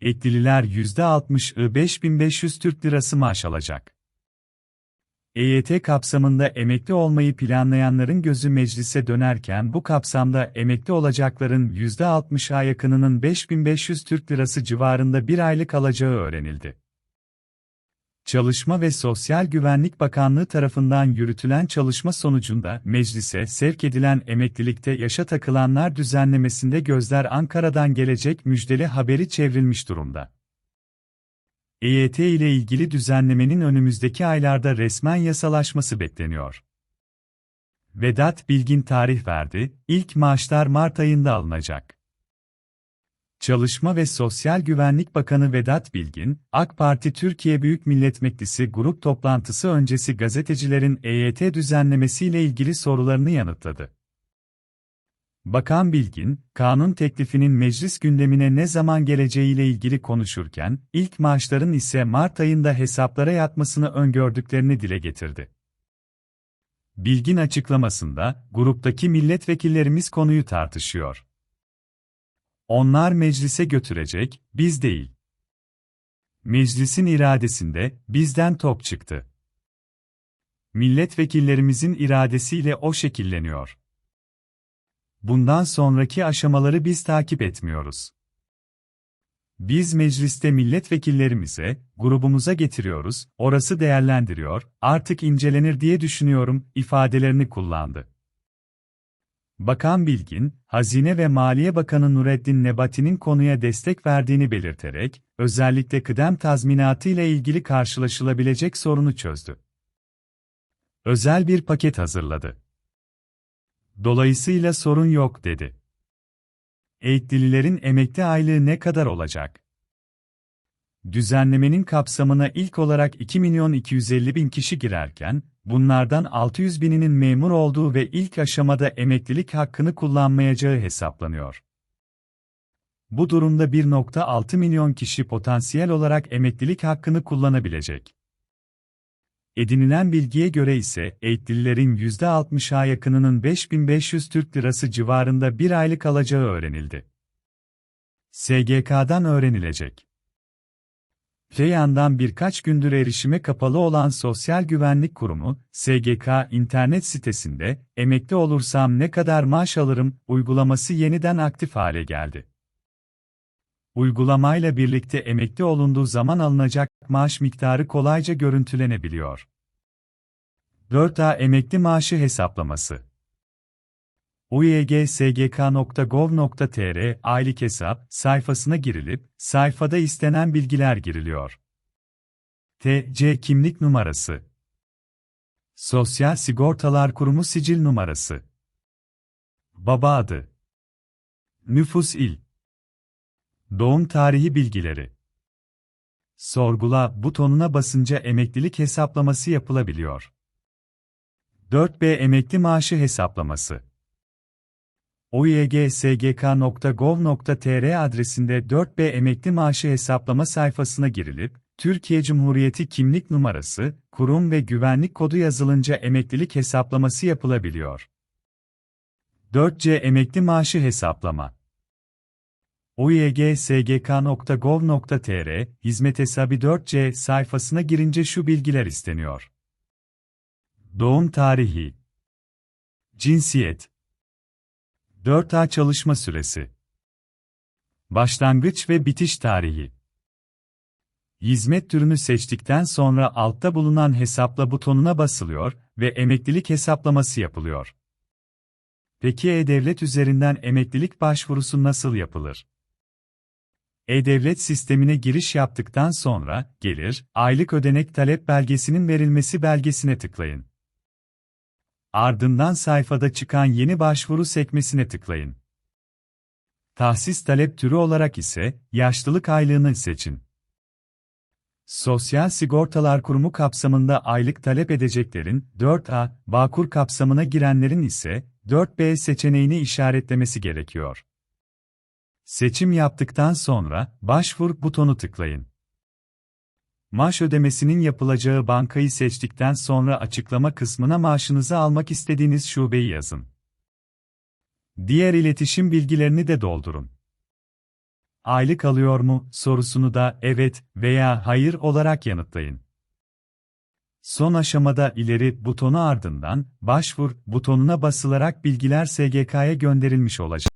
Eklililer %60'ı 5500 Türk Lirası maaş alacak. EYT kapsamında emekli olmayı planlayanların gözü meclise dönerken bu kapsamda emekli olacakların %60'a yakınının 5500 Türk Lirası civarında bir aylık alacağı öğrenildi. Çalışma ve Sosyal Güvenlik Bakanlığı tarafından yürütülen çalışma sonucunda meclise sevk edilen emeklilikte yaşa takılanlar düzenlemesinde gözler Ankara'dan gelecek müjdeli haberi çevrilmiş durumda. EYT ile ilgili düzenlemenin önümüzdeki aylarda resmen yasalaşması bekleniyor. Vedat Bilgin tarih verdi, ilk maaşlar Mart ayında alınacak. Çalışma ve Sosyal Güvenlik Bakanı Vedat Bilgin, AK Parti Türkiye Büyük Millet Meclisi grup toplantısı öncesi gazetecilerin EYT düzenlemesiyle ilgili sorularını yanıtladı. Bakan Bilgin, kanun teklifinin meclis gündemine ne zaman geleceğiyle ilgili konuşurken, ilk maaşların ise Mart ayında hesaplara yatmasını öngördüklerini dile getirdi. Bilgin açıklamasında, gruptaki milletvekillerimiz konuyu tartışıyor. Onlar meclise götürecek, biz değil. Meclisin iradesinde, bizden top çıktı. Milletvekillerimizin iradesiyle o şekilleniyor. Bundan sonraki aşamaları biz takip etmiyoruz. Biz mecliste milletvekillerimize, grubumuza getiriyoruz, orası değerlendiriyor, artık incelenir diye düşünüyorum, ifadelerini kullandı. Bakan Bilgin, Hazine ve Maliye Bakanı Nureddin Nebati'nin konuya destek verdiğini belirterek, özellikle kıdem tazminatı ile ilgili karşılaşılabilecek sorunu çözdü. Özel bir paket hazırladı. Dolayısıyla sorun yok dedi. Eğitlilerin emekli aylığı ne kadar olacak? Düzenlemenin kapsamına ilk olarak 2 milyon 250 bin kişi girerken, bunlardan 600 bininin memur olduğu ve ilk aşamada emeklilik hakkını kullanmayacağı hesaplanıyor. Bu durumda 1.6 milyon kişi potansiyel olarak emeklilik hakkını kullanabilecek. Edinilen bilgiye göre ise eğitlilerin %60'a yakınının 5500 Türk Lirası civarında bir aylık alacağı öğrenildi. SGK'dan öğrenilecek. Te yandan birkaç gündür erişime kapalı olan Sosyal Güvenlik Kurumu, SGK internet sitesinde, emekli olursam ne kadar maaş alırım, uygulaması yeniden aktif hale geldi. Uygulamayla birlikte emekli olunduğu zaman alınacak maaş miktarı kolayca görüntülenebiliyor. 4A emekli maaşı hesaplaması uygSGK.gov.tr aylık hesap sayfasına girilip, sayfada istenen bilgiler giriliyor. TC kimlik numarası. Sosyal Sigortalar Kurumu sicil numarası. Baba adı. Nüfus il. Doğum tarihi bilgileri. Sorgula butonuna basınca emeklilik hesaplaması yapılabiliyor. 4B emekli maaşı hesaplaması oygSGK.gov.tr adresinde 4B emekli maaşı hesaplama sayfasına girilip, Türkiye Cumhuriyeti kimlik numarası, kurum ve güvenlik kodu yazılınca emeklilik hesaplaması yapılabiliyor. 4C emekli maaşı hesaplama oygSGK.gov.tr hizmet hesabı 4C sayfasına girince şu bilgiler isteniyor. Doğum tarihi Cinsiyet 4A çalışma süresi Başlangıç ve bitiş tarihi Hizmet türünü seçtikten sonra altta bulunan hesapla butonuna basılıyor ve emeklilik hesaplaması yapılıyor. Peki E-Devlet üzerinden emeklilik başvurusu nasıl yapılır? E-Devlet sistemine giriş yaptıktan sonra, gelir, aylık ödenek talep belgesinin verilmesi belgesine tıklayın. Ardından sayfada çıkan yeni başvuru sekmesine tıklayın. Tahsis talep türü olarak ise yaşlılık aylığını seçin. Sosyal Sigortalar Kurumu kapsamında aylık talep edeceklerin 4A, Bağkur kapsamına girenlerin ise 4B seçeneğini işaretlemesi gerekiyor. Seçim yaptıktan sonra Başvur butonu tıklayın. Maaş ödemesinin yapılacağı bankayı seçtikten sonra açıklama kısmına maaşınızı almak istediğiniz şubeyi yazın. Diğer iletişim bilgilerini de doldurun. aylık alıyor mu sorusunu da evet veya hayır olarak yanıtlayın. Son aşamada ileri butonu ardından başvur butonuna basılarak bilgiler SGK'ya gönderilmiş olacak.